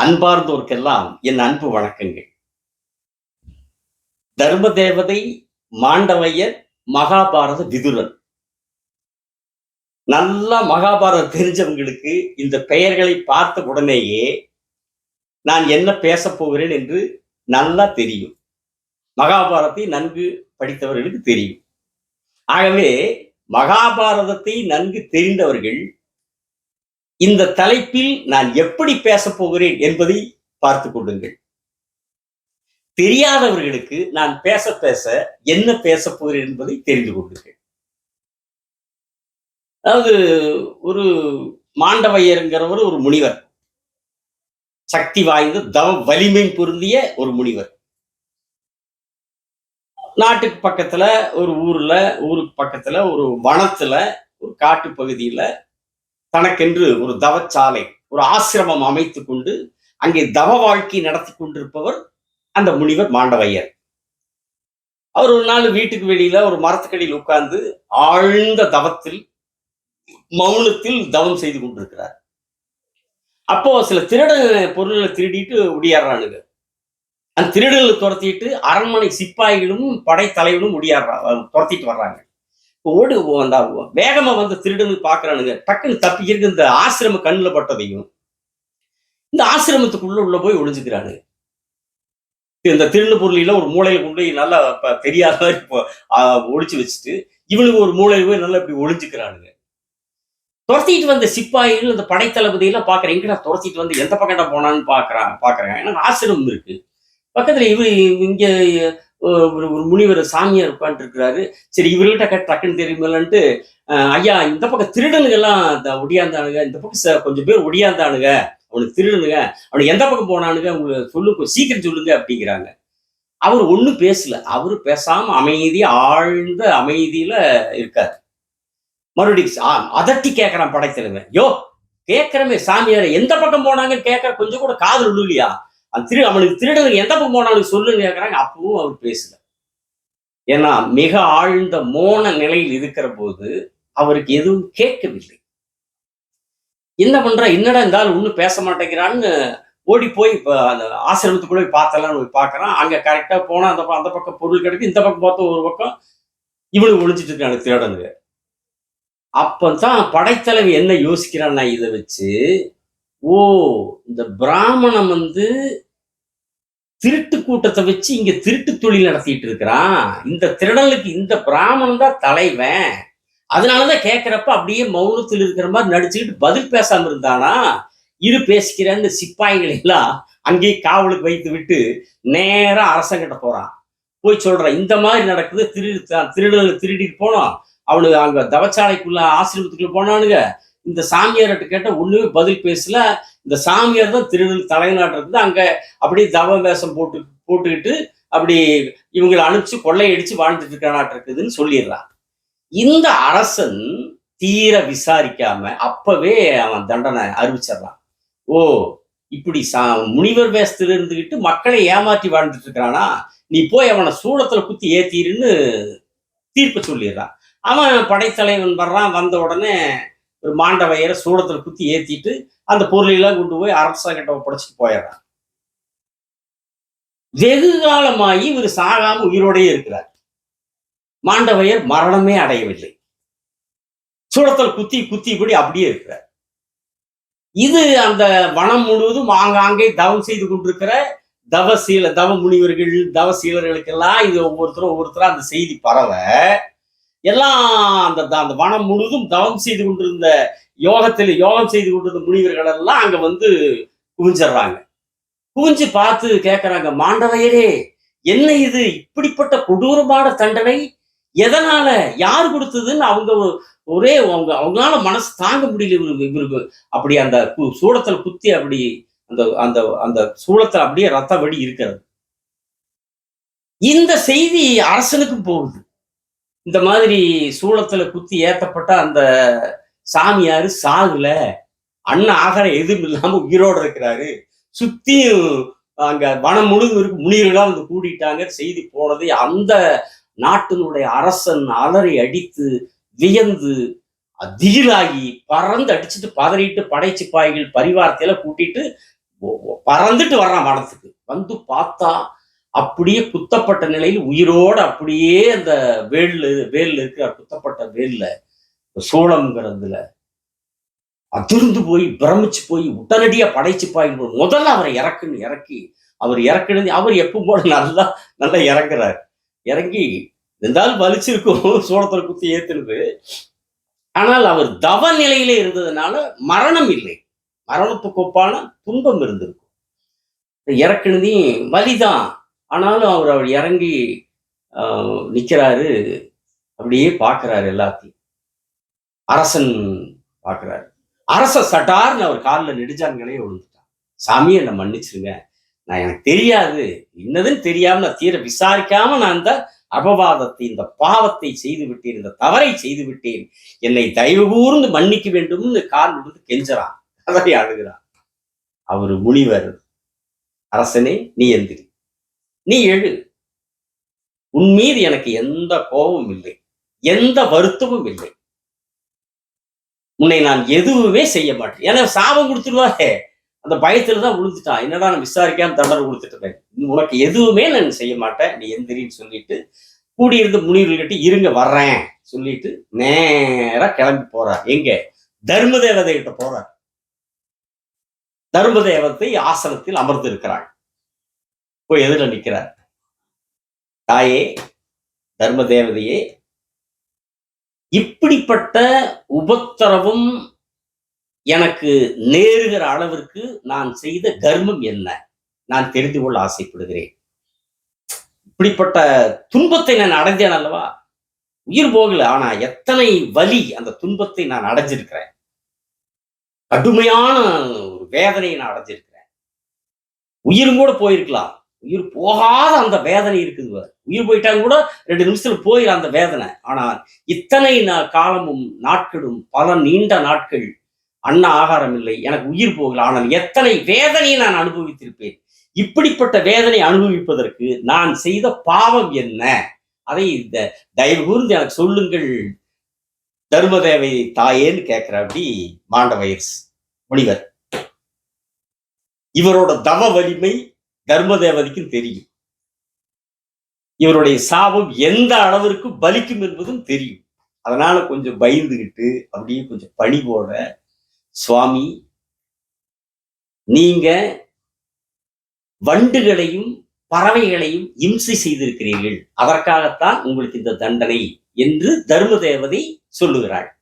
அன்பார்ந்தோர்க்கெல்லாம் என் அன்பு வணக்கங்கள். தர்ம தேவதை மாண்டவையர் மகாபாரத விதுரன். நல்லா மகாபாரதம் தெரிஞ்சவங்களுக்கு இந்த பெயர்களை பார்த்த உடனேயே நான் என்ன பேசப் போகிறேன் என்று நல்லா தெரியும். மகாபாரதத்தை நன்கு படித்தவர்களுக்கு தெரியும். ஆகவே மகாபாரதத்தை நன்கு தெரிந்தவர்கள் இந்த தலைப்பில் நான் எப்படி பேசப் போகிறேன் என்பதை பார்த்து கொள்ளுங்கள். தெரியாதவர்களுக்கு நான் பேச பேச என்ன பேசப் போகிறேன் என்பதை தெரிந்து கொள்ளுங்கள். அதாவது ஒரு மாண்டவையருங்கிறவர் ஒரு முனிவர். சக்தி வாய்ந்த தவ வலிமை பொருந்திய ஒரு முனிவர். நாட்டுக்கு பக்கத்துல ஒரு ஊர்ல ஊருக்கு பக்கத்துல ஒரு வனத்துல ஒரு காட்டு பகுதியில தனக்கென்று ஒரு தவச்சாலை ஒரு ஆசிரமம் அமைத்து கொண்டு அங்கே தவ வாழ்க்கை நடத்தி கொண்டிருப்பவர் அந்த முனிவர் மாண்டவையர். அவர் ஒரு நாள் வீட்டுக்கு வெளியில ஒரு மரத்துக்கடியில் உட்கார்ந்து ஆழ்ந்த தவத்தில் மௌனத்தில் தவம் செய்து கொண்டிருக்கிறார். அப்போ சில திருட பொருள்களை திருடிட்டு ஒடியாடுறானுங்க. அந்த திருடலை துரத்திட்டு அரண்மனை சிப்பாய்களும் படைத்தலைவனும் ஒடியாடுறா துரத்திட்டு வர்றாங்க. ஓடு அந்த வேகமா வந்து திருடனு பாக்குறானுங்க டக்குன்னு தப்பிக்கிறது இந்த ஆசிரம கண்ணுல பட்டதையும் இந்த ஆசிரமத்துக்குள்ள உள்ள போய் ஒளிஞ்சுக்கிறானுங்க. இந்த திருடு பொருளில ஒரு மூளையில கொண்டு போய் நல்லா ப- தெரியாத மாதிரி இப்போ, ஒளிச்சு வச்சுட்டு இவனுக்கு ஒரு மூளையில போய் நல்லா இப்படி ஒளிஞ்சுக்கிறானுங்க. துரத்திட்டு வந்த சிப்பாயிகள் அந்த படைத்தளபதி எல்லாம் பாக்குறேன் எங்கடா துரத்திட்டு வந்து எந்த பக்கம்டா போனான்னு பாக்குறான் பாக்குறேன் ஏன்னா ஆசிரமம் இருக்கு. பக்கத்துல இவ இங்க ஒரு ஒரு முனிவர் சாமியார் உட்காந்துட்டு இருக்கிறாரு சரி இவர்கிட்ட கட் டக்குன்னு தெரியுமில்லன்ட்டு ஐயா இந்த பக்கம் திருடனுங்க எல்லாம் இந்த ஒடியாந்தானுங்க இந்த பக்கம் ச- கொஞ்சம் பேர் ஒடியாந்தானுங்க. அவனுக்கு திருடனுங்க. அவனுக்கு எந்த பக்கம் போனானுங்க? உங்களுக்கு சொல்லு சீக்கிரம் சொல்லுங்க அப்படிங்கிறாங்க. அவர் ஒன்றும் பேசல. அவரு பேசாம அமைதி ஆழ்ந்த அமைதியில இருக்காரு. மறுபடியும் ஆ, அதட்டி கேட்கறான் படைத்தலைவன். யோ கேட்கிறமே சாமியார எந்த பக்கம் போனாங்கன்னு கேட்கற கொஞ்சம் கூட காதல் இல்லையா அந்த திரு அவனுக்கு திருடன் எந்த பக்கம் போனாலும் சொல்லுன்னு கேட்கறாங்க அப்பவும் அவர் பேசல. ஏன்னா மிக ஆழ்ந்த மோன நிலையில் இருக்கிற போது அவருக்கு எதுவும் கேட்கவில்லை. என்ன பண்றா? என்னடா இருந்தாலும் ஒன்றும் பேச மாட்டேங்கிறான்னு ஓடி போய் இப்போ அந்த ஆசிரமத்துக்குள்ள போய் பார்த்தலாம்னு போய் பார்க்கறான். அங்க கரெக்டா போனா அந்த அந்த பக்கம் பொருள் கிடைக்கும் இந்த பக்கம் பார்த்தா ஒரு பக்கம் இவனுக்கு ஒழிச்சிட்டு இருக்காங்க திருடனுங்க. அப்பதான் படைத்தலைவி என்ன யோசிக்கிறான்னா இதை வச்சு ஓ இந்த பிராமணன் வந்து திருட்டு கூட்டத்தை வச்சு இங்க திருட்டு தொழில் நடத்திட்டு இருக்கிறான் இந்த திருடலுக்கு இந்த பிராமணன் தான் தலைவன். அதனாலதான் கேட்கிறப்ப அப்படியே மௌனத்தில் இருக்கிற மாதிரி நடிச்சுக்கிட்டு பதில் பேசாம இருந்தானா? இரு பேசிக்கிறாங்க சிப்பாய்களை எல்லாம் அங்கேயே காவலுக்கு வைத்து விட்டு நேரா அரசங்கிட்ட போறான். போய் சொல்றான் இந்த மாதிரி நடக்குது திரு திருடனை திருடிட்டு போனோம். அவனுக்கு அங்க தவச்சாலைக்குள்ள ஆசிரமத்துக்குள்ள போனானுங்க. இந்த சாமியார்கிட்ட கேட்ட ஒண்ணுமே பதில் பேசல. இந்த சாமியார் தான் திருடல் தலைநாட்டுறது. அங்க அப்படியே தவ வேஷம் போட்டு போட்டுக்கிட்டு அப்படி இவங்களை அனுப்பிச்சு கொள்ளையடிச்சு வாழ்ந்துட்டு இருக்கானாட்டு இருக்குதுன்னு சொல்லிடுறான். இந்த அரசன் தீர விசாரிக்காம அப்பவே அவன் தண்டனை அறிவிச்சிடறான். ஓ இப்படி சா முனிவர் வேஷத்தில் இருந்துகிட்டு மக்களை ஏமாற்றி வாழ்ந்துட்டு இருக்கிறானா நீ போய் அவனை சூளத்துல குத்தி ஏத்திருன்னு தீர்ப்பு சொல்லிடுறான். அவன் படைத்தலைவன் வர்றான் வந்த உடனே ஒரு மாண்டவையரை சூடத்தில் குத்தி ஏத்திட்டு அந்த பொருளையெல்லாம் கொண்டு போய் அரசாங்கிட்ட ஒப்படைச்சிட்டு போயிடுறான். வெகு காலமாகி இவர் சாகாம உயிரோடய இருக்கிறார். மாண்டவையர் மரணமே அடையவில்லை. சூடத்தில் குத்தி குத்தி இப்படி அப்படியே இருக்கிறார். இது அந்த வனம் முழுவதும் ஆங்காங்கே தவம் செய்து கொண்டிருக்கிற தவசீல தவ முனிவர்கள் தவசீலர்களுக்கெல்லாம் இது ஒவ்வொருத்தரும் ஒவ்வொருத்தரும் அந்த செய்தி பரவ எல்லாம் அந்த அந்த வனம் முழுதும் தவம் செய்து கொண்டிருந்த யோகத்தில் யோகம் செய்து கொண்டிருந்த முனிவர்கள் எல்லாம் அங்க வந்து குவிஞ்சிடுறாங்க. குவிஞ்சு பார்த்து கேட்கறாங்க மாண்டவையரே என்ன இது? இப்படிப்பட்ட கொடூரமான தண்டனை? எதனால? யார் கொடுத்ததுன்னு அவங்க ஒரே அவங்க அவங்களால மனசு தாங்க முடியல இவருக்கு இவருக்கு. அப்படி அந்த கு- சூளத்துல குத்தி அப்படி அந்த அந்த அந்த சூளத்துல அப்படியே ரத்த வடி இருக்கிறது. இந்த செய்தி அரசனுக்கும் போகுது. இந்த மாதிரி சூளத்துல குத்தி ஏத்தப்பட்ட அந்த சாமியாரு சாகுல அண்ணன் ஆகார எதுவும் இல்லாம உயிரோடு இருக்கிறாரு. சுத்தியும் அங்க வனம் முழுதும் இருக்கு. முனிவர்களாக வந்து கூடிட்டாங்க. செய்தி போனது அந்த நாட்டினுடைய அரசன் அலறி அடித்து வியந்து திகிலாகி பறந்து அடிச்சுட்டு பதறிட்டு படைச்சிப்பாய்கள் சிப்பாய்கள் கூட்டிட்டு பறந்துட்டு வர்றான் வனத்துக்கு. வந்து பார்த்தா அப்படியே குத்தப்பட்ட நிலையில் உயிரோட அப்படியே அந்த வேல்ல வேல்ல இருக்கிற குத்தப்பட்ட வேல்ல சோளம்ங்கிறதுல அதிர்ந்து போய் பிரமிச்சு போய் உடனடியா படைச்சு பாய்ந்து முதல்ல அவரை இறக்குன்னு இறக்கி அவர் இறக்குனது அவர் எப்பவும் போல நல்லா நல்லா இறங்குறாரு. இறங்கி இருந்தாலும் வலிச்சிருக்கும் சோளத்தில் குத்தி ஏத்துனது. ஆனால் அவர் தவ நிலையிலே இருந்ததுனால மரணம் இல்லை. மரணத்துக்கு ஒப்பான துன்பம் இருந்திருக்கும். இறக்குனதையும் வலிதான். ஆனாலும் அவர் அவர் இறங்கி நிற்கிறாரு அப்படியே பார்க்கறாரு எல்லாத்தையும். அரசன் பார்க்கறாரு. அரச சட்டார்னு அவர் காலில் நெடுஞ்சான்களே விழுந்துட்டான் சாமியை என்னை மன்னிச்சிருங்க. நான் எனக்கு தெரியாது. என்னதுன்னு தெரியாம நான் தீர விசாரிக்காம நான் இந்த அபவாதத்தை இந்த பாவத்தை செய்து விட்டேன் இந்த தவறை செய்து விட்டேன். என்னை தயவு கூர்ந்து மன்னிக்க வேண்டும்னு கால் விழுந்து கெஞ்சறான். அதை அழுகிறான். அவர் முனிவர். அரசனே நீ எந்திரி. நீ எழு. உன் மீது எனக்கு எந்த கோபமும் இல்லை. எந்த வருத்தமும் இல்லை. உன்னை நான் எதுவுமே செய்ய மாட்டேன். ஏன்னா சாபம் கொடுத்துருவாரே அந்த பயத்துல தான் விழுந்துட்டான் என்னடா நான் விசாரிக்காம தண்டனை கொடுத்துட்டேன் உனக்கு எதுவுமே நான் செய்ய மாட்டேன். நீ எந்திரின்னு சொல்லிட்டு கூடியிருந்த முனிவர்கள்கிட்ட இருங்க வர்றேன் சொல்லிட்டு நேரா கிளம்பி போறார். எங்க? தர்ம தேவதை கிட்ட போறார். தர்ம தேவத்தை ஆசனத்தில் அமர்ந்து இருக்கிறாள் போய் எதிர நிற்கிறார் தாயே தர்ம தேவதையே இப்படிப்பட்ட உபத்திரவும் எனக்கு நேருகிற அளவிற்கு நான் செய்த கர்மம் என்ன? நான் தெரிந்து கொள்ள ஆசைப்படுகிறேன். இப்படிப்பட்ட துன்பத்தை நான் அடைஞ்சேன் அல்லவா? உயிர் போகல ஆனா எத்தனை வலி அந்த துன்பத்தை நான் அடைஞ்சிருக்கிறேன். கடுமையான ஒரு வேதனையை நான் அடைஞ்சிருக்கிறேன். உயிரும் கூட போயிருக்கலாம். உயிர் போகாத அந்த வேதனை இருக்குது உயிர் போயிட்டாங்க கூட ரெண்டு நிமிஷத்துல போயிடும் அந்த வேதனை. ஆனால் இத்தனை நாள் காலமும் நாட்களும் பல நீண்ட நாட்கள் அன்ன ஆகாரம் இல்லை. எனக்கு உயிர் போகல. ஆனால் எத்தனை வேதனையை நான் அனுபவித்திருப்பேன். இப்படிப்பட்ட வேதனை அனுபவிப்பதற்கு நான் செய்த பாவம் என்ன? அதை இந்த தயவு கூர்ந்து எனக்கு சொல்லுங்கள். தர்மதேவை தாயேன்னு கேட்கிற அப்படி மாண்டவயர்ஸ் முனிவர். இவரோட தவ வலிமை தர்மதேவதைக்கும் தெரியும். இவருடைய சாபம் எந்த அளவிற்கு பலிக்கும் என்பதும் தெரியும். அதனால கொஞ்சம் பயந்துகிட்டு அப்படியே கொஞ்சம் பணிவோட சுவாமி நீங்க வண்டுகளையும் பறவைகளையும் இம்சை செய்திருக்கிறீர்கள். அதற்காகத்தான் உங்களுக்கு இந்த தண்டனை என்று தர்ம தேவதை சொல்லுகிறாள்.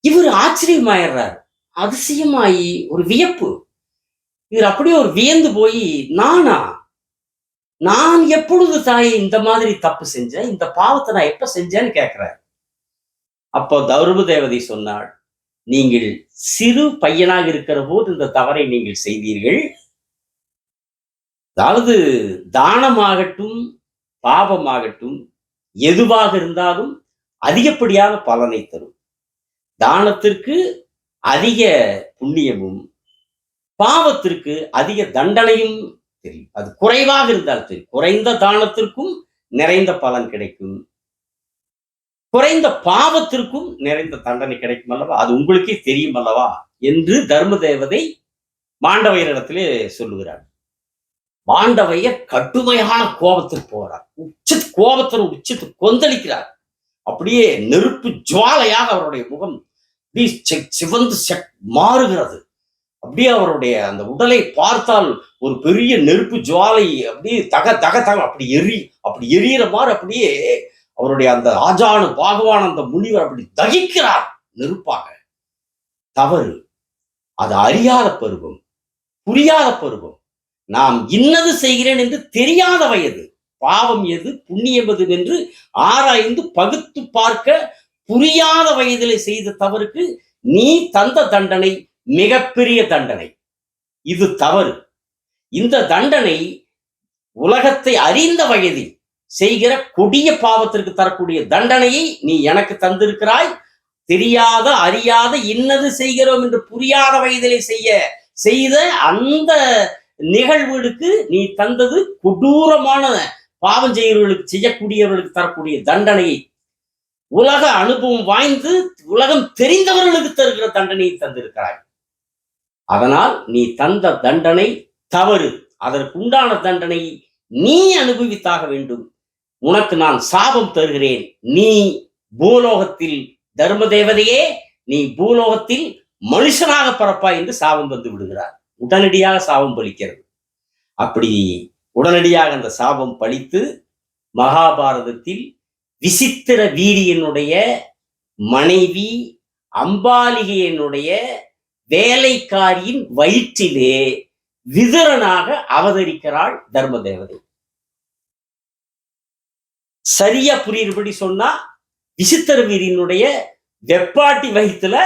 இவர் ஆச்சரியமாயிடுறார் அதிசயமாயி ஒரு வியப்பு. இவர் அப்படியே ஒரு வியந்து போய் நானா? நான் எப்பொழுது தாயை இந்த மாதிரி தப்பு செஞ்சேன்? இந்த பாவத்தை நான் எப்ப செஞ்சேன்னு கேட்கிறார் அப்போ தர்ம தேவதை சொன்னாள் நீங்கள் சிறு பையனாக இருக்கிற போது இந்த தவறை நீங்கள் செய்தீர்கள். அதாவது தானமாகட்டும் பாபமாகட்டும் எதுவாக இருந்தாலும் அதிகப்படியான பலனை தரும். தானத்திற்கு அதிக புண்ணியமும் பாவத்திற்கு அதிக தண்டனையும் தெரியும் அது குறைவாக இருந்தால் தெரியும் குறைந்த தானத்திற்கும் நிறைந்த பலன் கிடைக்கும். குறைந்த பாவத்திற்கும் நிறைந்த தண்டனை கிடைக்கும் அல்லவா? அது உங்களுக்கே தெரியும் அல்லவா? என்று தர்ம தேவதை மாண்டவையரிடத்திலே சொல்லுகிறார். மாண்டவையர் கடுமையான கோபத்தில் போகிறார். உச்சத்து கோபத்தில் உச்சத்து கொந்தளிக்கிறார். அப்படியே நெருப்பு ஜுவாலையாக அவருடைய முகம் சிவந்து செக் மாறுகிறது. அப்படியே அவருடைய அந்த உடலை பார்த்தால் ஒரு பெரிய நெருப்பு ஜுவாலை அப்படியே தக தக தக அப்படி எரி அப்படி எரியிற மாதிரி அப்படியே அவருடைய அந்த ஆஜானு பாகவான் அந்த முனிவர் அப்படி தகிக்கிறார் நெருப்பாக. தவறு. அது அறியாத பருவம். புரியாத பருவம். நாம் இன்னது செய்கிறேன் என்று தெரியாத வயது பாவம் எது? புண்ணியம் எது என்று ஆராய்ந்து பகுத்து பார்க்க புரியாத வயதிலே செய்த தவறுக்கு நீ தந்த தண்டனை மிகப்பெரிய தண்டனை. இது தவறு. இந்த தண்டனை உலகத்தை அறிந்த வயதில் செய்கிற கொடிய பாவத்திற்கு தரக்கூடிய தண்டனையை நீ எனக்கு தந்திருக்கிறாய். தெரியாத அறியாத இன்னது செய்கிறோம் என்று புரியாத வயதிலே செய்ய செய்த அந்த நிகழ்வுகளுக்கு நீ தந்தது கொடூரமான பாவம் செய்கிறவர்களுக்கு செய்யக்கூடியவர்களுக்கு தரக்கூடிய தண்டனையை. உலக அனுபவம் வாய்ந்து உலகம் தெரிந்தவர்களுக்கு தருகிற தண்டனையை தந்திருக்கிறாய். அதனால் நீ தந்த தண்டனை தவறு. அதற்குண்டான தண்டனை நீ அனுபவித்தாக வேண்டும். உனக்கு நான் சாபம் தருகிறேன். நீ பூலோகத்தில் தர்ம தேவதையே நீ பூலோகத்தில் மனுஷனாக பிறப்பாய் என்று சாபம் வந்து விடுகிறார். உடனடியாக சாபம் பலிக்கிறது. அப்படி உடனடியாக அந்த சாபம் பழித்து மகாபாரதத்தில் விசித்திர வீரியனுடைய மனைவி அம்பாலிகையனுடைய வேலைக்காரியின் வயிற்றிலே விதரனாக அவதரிக்கிறாள் தர்ம தேவதை சரியா புரியும்படி சொன்னா விசித்திர வீரியனுடைய வெப்பாட்டி வயிற்றுல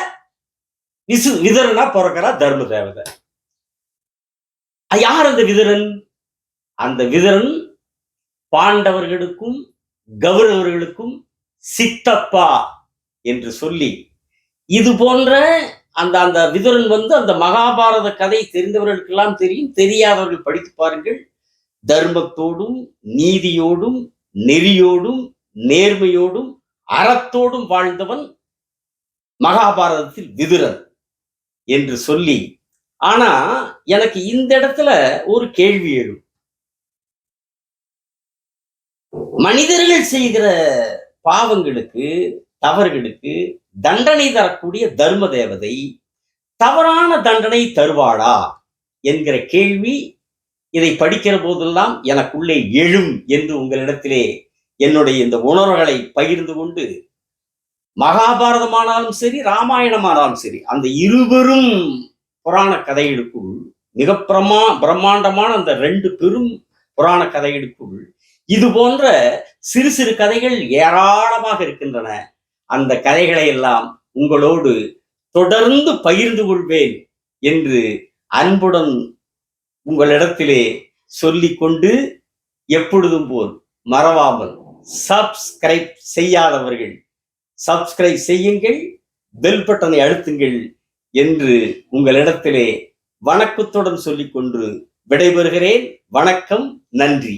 விசு விதரனா பிறக்கிறா தர்ம தேவதை யார் அந்த விதரன்? அந்த விதரன் பாண்டவர்களுக்கும் கௌரவர்களுக்கும் சித்தப்பா என்று சொல்லி இது போன்ற அந்த அந்த விதுரன் வந்து அந்த மகாபாரத கதை தெரிந்தவர்களுக்கெல்லாம் தெரியும். தெரியாதவர்கள் படித்து பாருங்கள். தர்மத்தோடும் நீதியோடும் நெறியோடும் நேர்மையோடும் அறத்தோடும் வாழ்ந்தவன் மகாபாரதத்தில் விதுரன் என்று சொல்லி. ஆனா எனக்கு இந்த இடத்துல ஒரு கேள்வி எழும். மனிதர்கள் செய்கிற பாவங்களுக்கு தவறுகளுக்கு தண்டனை தரக்கூடிய தர்ம தேவதை தவறான தண்டனை தருவாளா என்கிற கேள்வி இதை படிக்கிற போதெல்லாம் எனக்குள்ளே எழும் என்று உங்களிடத்திலே என்னுடைய இந்த உணர்வுகளை பகிர்ந்து கொண்டு மகாபாரதமானாலும் சரி ராமாயணமானாலும் சரி அந்த இருவரும் புராண கதைகளுக்குள் மிக பிரமா பிரம்மாண்டமான அந்த ரெண்டு பெரும் புராண கதைகளுக்குள் இது போன்ற சிறு சிறு கதைகள் ஏராளமாக இருக்கின்றன. அந்த கதைகளை எல்லாம் உங்களோடு தொடர்ந்து பகிர்ந்து கொள்வேன் என்று அன்புடன் உங்களிடத்திலே சொல்லிக்கொண்டு எப்பொழுதும் போல் மறவாமல் சப்ஸ்கிரைப் செய்யாதவர்கள் சப்ஸ்கிரைப் செய்யுங்கள் பெல் பட்டனை அழுத்துங்கள் என்று உங்களிடத்திலே வணக்கத்துடன் சொல்லிக்கொண்டு விடைபெறுகிறேன். வணக்கம் நன்றி.